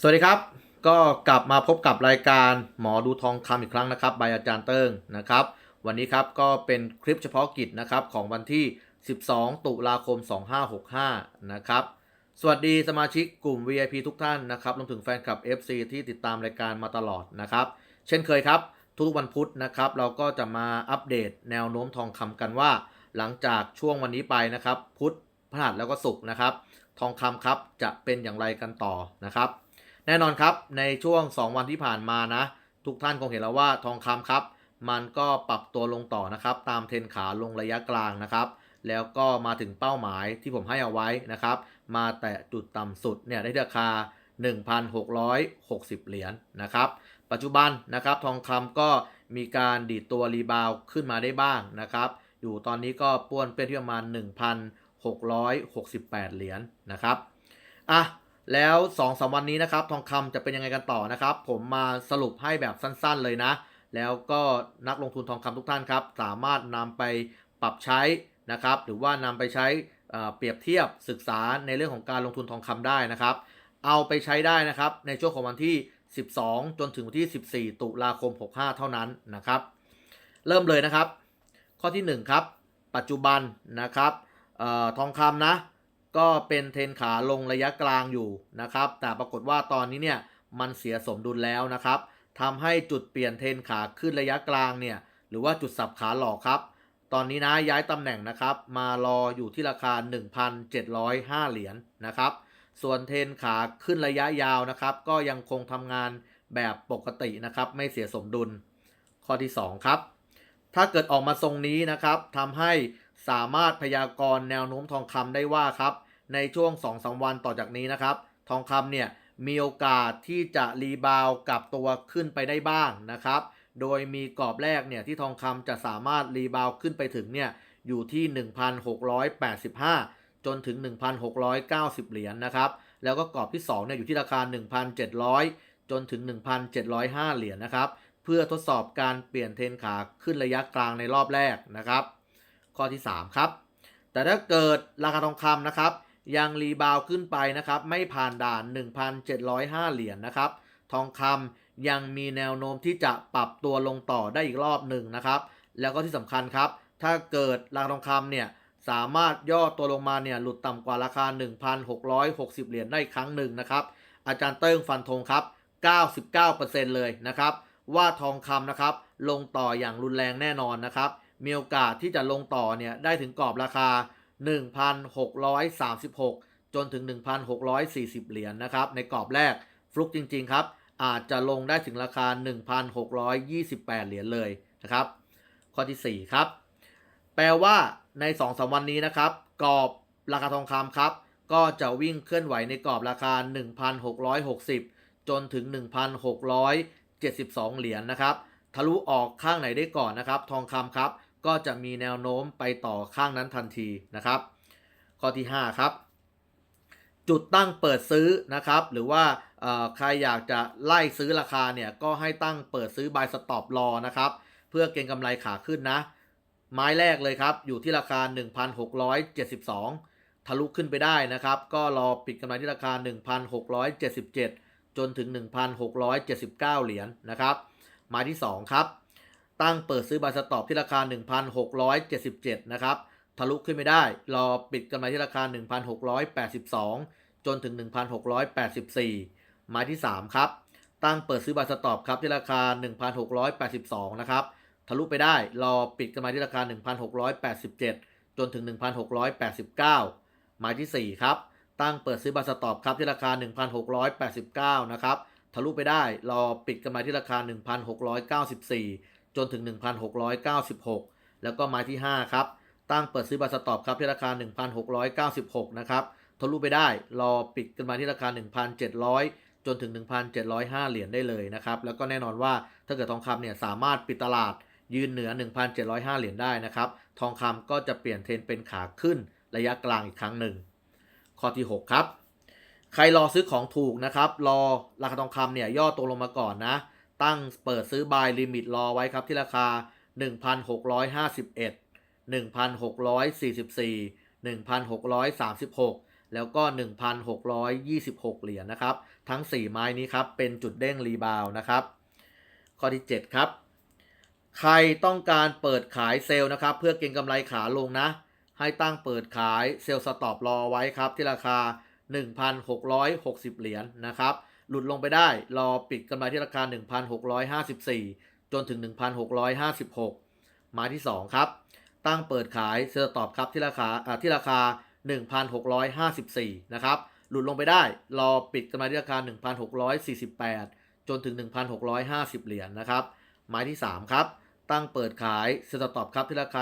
สวัสดีครับ ก็กลับมาพบกับรายการหมอดูทองคำอีกครั้งนะครับ บายอาจารย์เติ้งนะครับ วันนี้ครับก็เป็นคลิปเฉพาะกิจนะครับของวันที่ 12 ตุลาคม 2565 นะครับ สวัสดีสมาชิกกลุ่ม VIP ทุกท่านนะครับรวมถึงแฟนคลับ FC ที่ติดตามรายการมาตลอดนะครับ เช่นเคยครับ ทุกวันพุธนะครับ เราก็จะมาอัปเดตแนวโน้มทองคำกันว่า หลังจากช่วงวันนี้ไปนะครับ พุธพฤหัสแล้วก็ศุกร์นะครับ ทองคำครับจะเป็นอย่างไรกันต่อนะครับ แน่นอนครับในช่วง 2 วันที่ผ่านมานะ ทุกท่านคงเห็นแล้วว่าทองคำครับ มันก็ปรับตัวลงต่อนะครับ ตามเทรนขาลงระยะกลางนะครับ แล้วก็มาถึงเป้าหมายที่ผมให้เอาไว้นะครับ มาแตะจุดต่ำสุดเนี่ยได้ราคา 1,660 เหรียญนะครับ ปัจจุบันนะครับทองคำก็มีการดีดตัวรีบาวขึ้นมาได้บ้างนะครับ อยู่ตอนนี้ก็ป้วนเป็นที่ประมาณ 1,668 เหรียญนะครับอะ แล้ว2อสวันนี้นะครับทองคำจะเป็นยังไงกันต่อนะครับ ผมมาสรุปให้แบบสั้นๆเลยนะ แล้วก็นักลงทุนทองคำทุกท่านครับ สามารถนำไปปรับใช้นะครับ หรือว่านำไปใช้เปรียบเทียบศึกษาในเรื่องของการลงทุนทองคำได้นะครับ เอาไปใช้ได้นะครับในช่วงของวันที่ 12 จนถึงวันที่ 14 ตุลาคม 65 เท่านั้นนะครับ เริ่มเลยนะครับ ข้อที่ 1 ครับ ปัจจุบันนะครับออทองคำนะ ก็เป็นเทรนขาลงระยะกลางอยู่นะครับ แต่ปรากฏว่าตอนนี้เนี่ยมันเสียสมดุลแล้วนะครับทำให้จุดเปลี่ยนเทรนขาขึ้นระยะกลางเนี่ยหรือว่าจุดสับขาหลอกครับ ตอนนี้นะย้ายตำแหน่งนะครับ มารออยู่ที่ราคา 1,705 เหรียญนะครับ ส่วนเทรนขาขึ้นระยะยาวนะครับ ก็ยังคงทำงานแบบปกตินะครับไม่เสียสมดุล ข้อที่ 2 ครับ ถ้าเกิดออกมาทรงนี้นะครับทำให้ สามารถพยากรณ์แนวโน้มทองคำได้ว่าครับ ในช่วง 2-3 วันต่อจากนี้นะครับ ทองคำเนี่ยมีโอกาสที่จะรีบาวกลับตัวขึ้นไปได้บ้างนะครับ โดยมีกรอบแรกเนี่ยที่ทองคำจะสามารถรีบาวขึ้นไปถึงเนี่ยอยู่ที่ 1,685 จนถึง 1,690 เหรียญนะครับ แล้วก็กรอบที่2เนี่ยอยู่ที่ราคา 1,700 จนถึง 1,705 เหรียญนะครับ เพื่อทดสอบการเปลี่ยนเทรนขาขึ้นระยะกลางในรอบแรกนะครับ ข้อที่ 3 ครับ แต่ถ้าเกิดราคาทองคำนะครับ ยังรีบาวขึ้นไปนะครับ ไม่ผ่านด่าน 1,705 เหรียญนะครับ ทองคำยังมีแนวโน้มที่จะปรับตัวลงต่อได้อีกรอบหนึ่งนะครับ แล้วก็ที่สำคัญครับ ถ้าเกิดราคาทองคำเนี่ยสามารถย่อตัวลงมาเนี่ยหลุดต่ำกว่าราคา 1,660 เหรียญได้ครั้งหนึ่งนะครับ อาจารย์เติ้งฟันธงครับ 99%เลยนะครับ ว่าทองคำนะครับ ลงต่ออย่างรุนแรงแน่นอนนะครับ มีโอกาสที่จะลงต่อเนี่ยได้ถึงกรอบราคา 1,636 จนถึง 1,640 เหรียญนะครับ ในกรอบแรกฟลุกจริง ๆ ครับ อาจจะลงได้ถึงราคา 1,628 เหรียญเลยนะครับ ข้อที่ 4 ครับ แปลว่าใน 2-3วันนี้นะครับกรอบราคาทองคำครับ ก็จะวิ่งเคลื่อนไหวในกรอบราคา 1,660 จนถึง 1,672 เหรียญนะครับ ทะลุออกข้างไหนได้ก่อนนะครับ ทองคำครับ ก็จะมีแนวโน้มไปต่อข้างนั้นทันทีนะครับ ข้อที่ 5 ครับ จุดตั้งเปิดซื้อนะครับ หรือว่าใครอยากจะไล่ซื้อราคาเนี่ยก็ให้ตั้งเปิดซื้อบายสต็อปรอนะครับ เพื่อเก็งกำไรขาขึ้นนะ ไม้แรกเลยครับ อยู่ที่ราคา 1,672 ทะลุขึ้นไปได้นะครับ ก็รอปิดกำไรที่ราคา 1,677 จนถึง 1,679 เหรียญนะครับ ไม้ที่ 2 ครับ ตั้งเปิดซื้อบายสต็อปที่ราคา 1,677 นะครับ ทะลุขึ้นไม่ได้ รอปิดกำไรที่ราคา 1,682 จนถึง 1,684ไม้ที่ 3 ครับ ตั้งเปิดซื้อบายสต็อปครับที่ราคา 1,682 นะครับ ทะลุไปได้ รอปิดกำไรที่ราคา 1,687 จนถึง 1,689 หมายที่ 4 ครับ ตั้งเปิดซื้อบาสต็อปครับที่ราคา 1,689 นะครับ ทะลุไปได้ รอปิดกำไรที่ราคา 1,694 จนถึง 1,696 แล้วก็หมายที่ 5 ครับ ตั้งเปิดซื้อบาสต็อปครับที่ราคา 1,696 นะครับ ทะลุไปได้ รอปิดกำไรที่ราคา 1,700 จนถึง 1,705 เหรียญได้เลยนะครับ แล้วก็แน่นอนว่าถ้าเกิดทองคำเนี่ยสามารถปิดตลาดยืนเหนือ 1,705 เหรียญได้นะครับ ทองคำก็จะเปลี่ยนเทรนเป็นขาขึ้นระยะกลางอีกครั้งหนึ่ง ข้อที่ 6 ครับ ใครรอซื้อของถูกนะครับ รอราคาทองคำเนี่ยย่อตัวลงมาก่อนนะ ตั้งเปิดซื้อบายลิมิตรอไว้ครับที่ราคา 1,651 1,644 1,636 แล้วก็ 1,626 เหรียญนะครับ ทั้ง 4 ไม้นี้ครับ เป็นจุดเด้งรีบาวด์นะครับ ข้อที่ 7 ครับ ใครต้องการเปิดขายเซลล์นะครับ เพื่อเก็งกำไรขาลงนะ ให้ตั้งเปิดขายเซลล์สต็อปรอไว้ครับที่ราคา 1,660 เหรียญนะครับ หลุดลงไปได้ รอปิดกำไรที่ราคา 1,654 จนถึง 1,656 หมายที่ 2 ครับ ตั้งเปิดขายเซลล์ตอบครับที่ราคาที่ราคา 1,654 นะครับ หลุดลงไปได้ รอปิดกำไรที่ราคา 1,648 จนถึง 1,650 เหรียญนะครับ หมายที่ 3 ครับ ตั้งเปิดขายเซลล์ตอบครับที่ราคา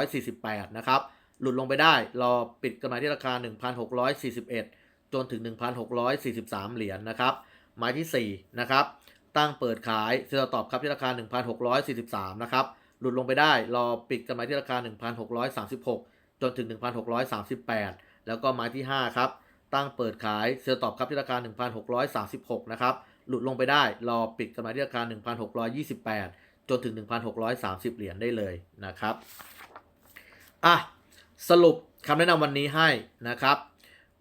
1,648 นะครับ หลุดลงไปได้ รอปิดกำไรที่ราคา 1,641 จนถึง 1,643 เหรียญนะครับ หมายที่ 4 นะครับ ตั้งเปิดขายเซลล์ตอบครับที่ราคา 1,643 นะครับ หลุดลงไปได้ รอปิดกำไรที่ราคา 1,636 จนถึง 1,638 แล้วก็หมายที่ 5 ครับ ตั้งเปิดขายเซลล์ตอบครับที่ราคา 1,636 นะครับ หลุดลงไปได้ รอปิดกำไรที่ราคา 1,628 จนถึง 1,630 เหรียญได้เลยนะครับ อะ สรุปคำแนะนำวันนี้ให้นะครับ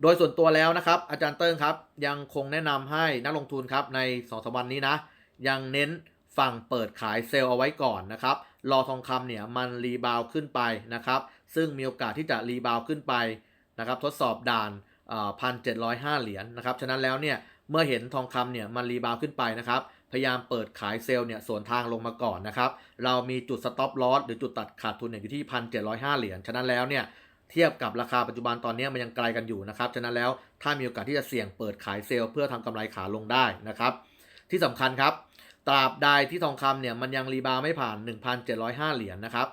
โดยส่วนตัวแล้วนะครับ อาจารย์เติ้งครับ ยังคงแนะนำให้นักลงทุนครับใน2อสวันนี้นะ ยังเน้นฝั่งเปิดขายเซลล์เอาไว้ก่อนนะครับ รอทองคำเนี่ยมันรีบาวขึ้นไปนะครับ ซึ่งมีโอกาสที่จะรีบาวขึ้นไปนะครับ ทดสอบด่านพันเจ็ดร้อยห้าเหรียญนะครับ ฉะนั้นแล้วเนี่ยเมื่อเห็นทองคำเนี่ยมันรีบาวขึ้นไปนะครับ พยายามเปิดขายเซลล์เนี่ยสวนทางลงมาก่อนนะครับ เรามีจุดสต็อปลอสหรือจุดตัดขาดทุนเนี่ยอยู่ที่พันเจ็ดร้อยห้าเหรียญ ฉะนั้นแล้วเนี่ย เทียบกับราคาปัจจุบันตอนนี้มันยังไกลกันอยู่นะครับ ฉะนั้นแล้วถ้ามีโอกาสที่จะเสี่ยงเปิดขายเซลล์เพื่อทำกำไรขาลงได้นะครับ ที่สำคัญครับ ตราบใดที่ทองคำเนี่ยมันยังรีบาวไม่ผ่าน 1,705 เหรียญนะครับ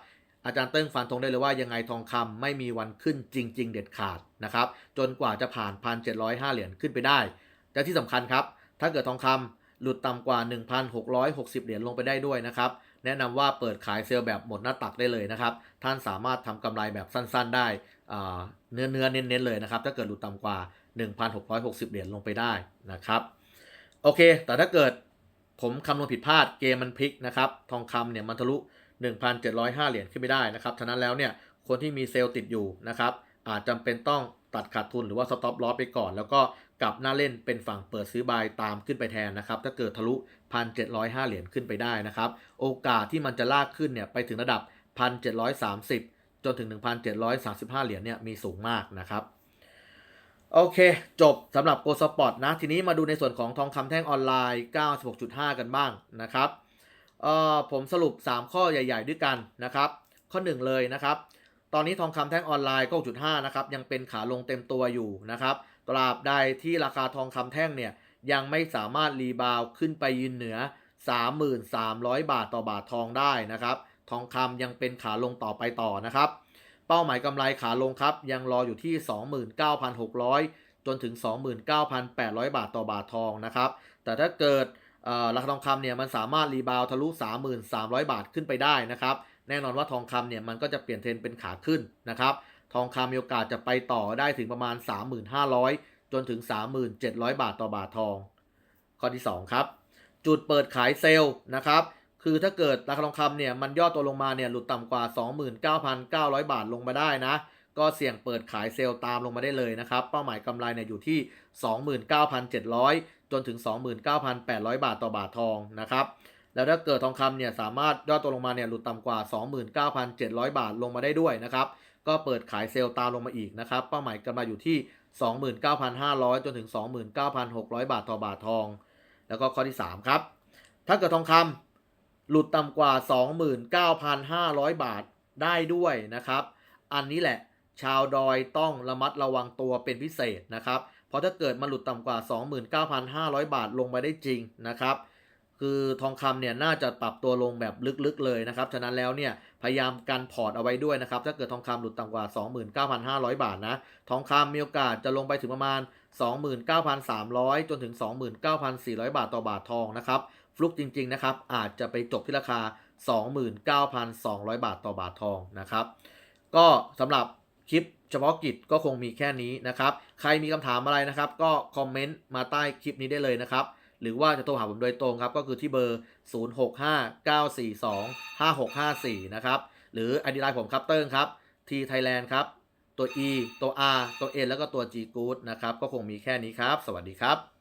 อาจารย์เติ้งฟันธงได้เลยว่ายังไงทองคำไม่มีวันขึ้นจริง ๆ เด็ดขาดนะครับ จนกว่าจะผ่าน 1,705 เหรียญขึ้นไปได้และที่สำคัญครับ ถ้าเกิดทองคำหลุดต่ำกว่า 1,660 เหรียญลงไปได้ด้วยนะครับ แนะนำว่าเปิดขายเซลล์แบบหมดหน้าตักได้เลยนะครับ ท่านสามารถทำกำไรแบบสั้นๆได้เนื้อเนื้อเน้นๆเลยนะครับ ถ้าเกิดหลุดต่ำกว่า 1,660 เหรียญลงไปได้นะครับ โอเค แต่ถ้าเกิดผมคำนวณผิดพลาดเกมมันพลิกนะครับ ทองคำเนี่ยมันทะลุ 1,705 เหรียญขึ้นไม่ได้นะครับ ฉะนั้นแล้วเนี่ยคนที่มีเซลล์ติดอยู่นะครับ อาจจำเป็นต้องตัดขาดทุนหรือว่าสต็อปลอสไปก่อน แล้วก็ กับหน้าเล่นเป็นฝั่งเปิดซื้อบายตามขึ้นไปแทนนะครับ ถ้าเกิดทะลุ 1,705 เหรียญขึ้นไปได้นะครับ โอกาสที่มันจะลากขึ้นเนี่ยไปถึงระดับ 1,730 จนถึง 1,735 เหรียญเนี่ยมีสูงมากนะครับ โอเค จบสำหรับโกลสปอร์ตนะ ทีนี้มาดูในส่วนของทองคำแท่งออนไลน์ 96.5 กันบ้างนะครับเอ่อผมสรุป 3 ข้อใหญ่ ๆ ด้วยกันนะครับ ข้อ 1 เลยนะครับ ตอนนี้ทองคำแท่งออนไลน์ 9.5 นะครับ ยังเป็นขาลงเต็มตัวอยู่นะครับ ตราบใดที่ราคาทองคำแท่งเนี่ยยังไม่สามารถรีบาวขึ้นไปยืนเหนือ 3,300 บาทต่อบาททองได้นะครับ ทองคำยังเป็นขาลงต่อไปต่อนะครับ เป้าหมายกำไรขาลงครับ ยังรออยู่ที่ 29,600 จนถึง 29,800 บาทต่อบาททองนะครับ แต่ถ้าเกิดราคาทองคำเนี่ยมันสามารถรีบาวทะลุ 3,300 บาทขึ้นไปได้นะครับ แน่นอนว่าทองคำเนี่ยมันก็จะเปลี่ยนเทรนเป็นขาขึ้นนะครับ ทองคำมีโอกาสจะไปต่อได้ถึงประมาณ 3,500 จนถึง 3,700 บาทต่อบาททอง ข้อที่ 2 ครับ จุดเปิดขายเซลล์นะครับ คือถ้าเกิดราคาทองคำเนี่ยมันย่อตัวลงมาเนี่ยหลุดต่ำกว่า 29,900 บาทลงมาได้นะ ก็เสี่ยงเปิดขายเซลล์ตามลงมาได้เลยนะครับ เป้าหมายกำไรเนี่ยอยู่ที่ 29,700 จนถึง 29,800 บาทต่อบาททองนะครับแล้วถ้าเกิดทองคำเนี่ยสามารถย่อตัวลงมาเนี่ยหลุดต่ำกว่า 29,700 บาทลงมาได้ด้วยนะครับ ก็เปิดขายเซลล์ตามลงมาอีกนะครับ เป้าหมายกำไรอยู่ที่ 29,500 จนถึง 29,600 บาทต่อบาททอง แล้วก็ข้อที่ 3 ครับ ถ้าเกิดทองคำหลุดต่ำกว่า 29,500 บาทได้ด้วยนะครับ อันนี้แหละชาวดอยต้องระมัดระวังตัวเป็นพิเศษนะครับ เพราะถ้าเกิดมันหลุดต่ำกว่า 29,500 บาทลงไปได้จริงนะครับ คือทองคำเนี่ยน่าจะปรับตัวลงแบบลึกๆเลยนะครับ ฉะนั้นแล้วเนี่ย พยายามกันพอร์ตเอาไว้ด้วยนะครับ ถ้าเกิดทองคำหลุดต่ำกว่า 29,500 บาทนะ ทองคำมีโอกาสจะลงไปถึงประมาณ 29,300 จนถึง 29,400 บาทต่อบาททองนะครับฟลุกจริงๆนะครับอาจจะไปจบที่ราคา 29,200 บาทต่อบาททองนะครับ ก็สำหรับคลิปเฉพาะกิจก็คงมีแค่นี้นะครับ ใครมีคำถามอะไรนะครับ ก็คอมเมนต์มาใต้คลิปนี้ได้เลยนะครับ หรือว่าจะโทรหาผมโดยตรงครับ ก็คือที่เบอร์ 0659425654 นะครับ หรือไอดีไลน์ผมครับเติ้งครับ T Thailand ครับ ตัว E ตัว R ตัว N แล้วก็ตัว G Good นะครับ ก็คงมีแค่นี้ครับ สวัสดีครับ